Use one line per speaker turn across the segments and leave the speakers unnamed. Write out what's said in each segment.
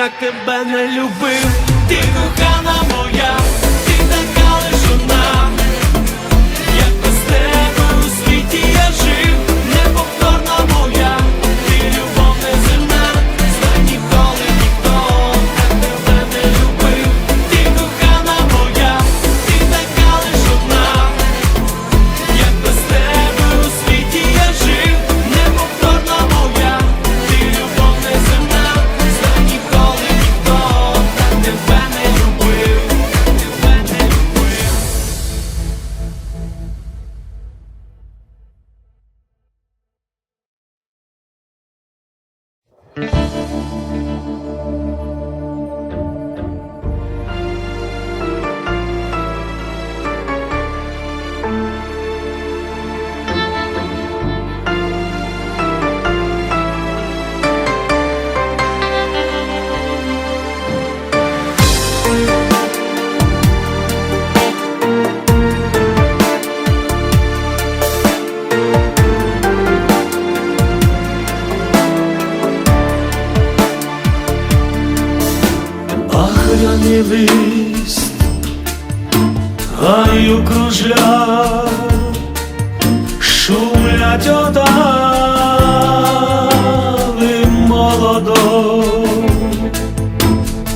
Як тебе не любив, ти кохав. багряний лист, гаю кружля, шумлять отави молодо,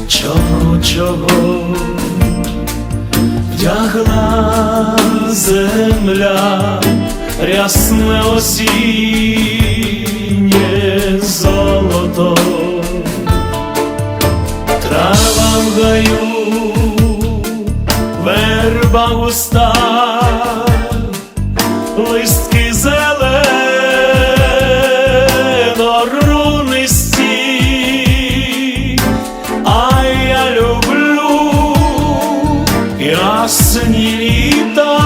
чого чого вдягла земля, рясне осінь. лугаю, верба густа, листки зелено рунисті, а я люблю ясні літа.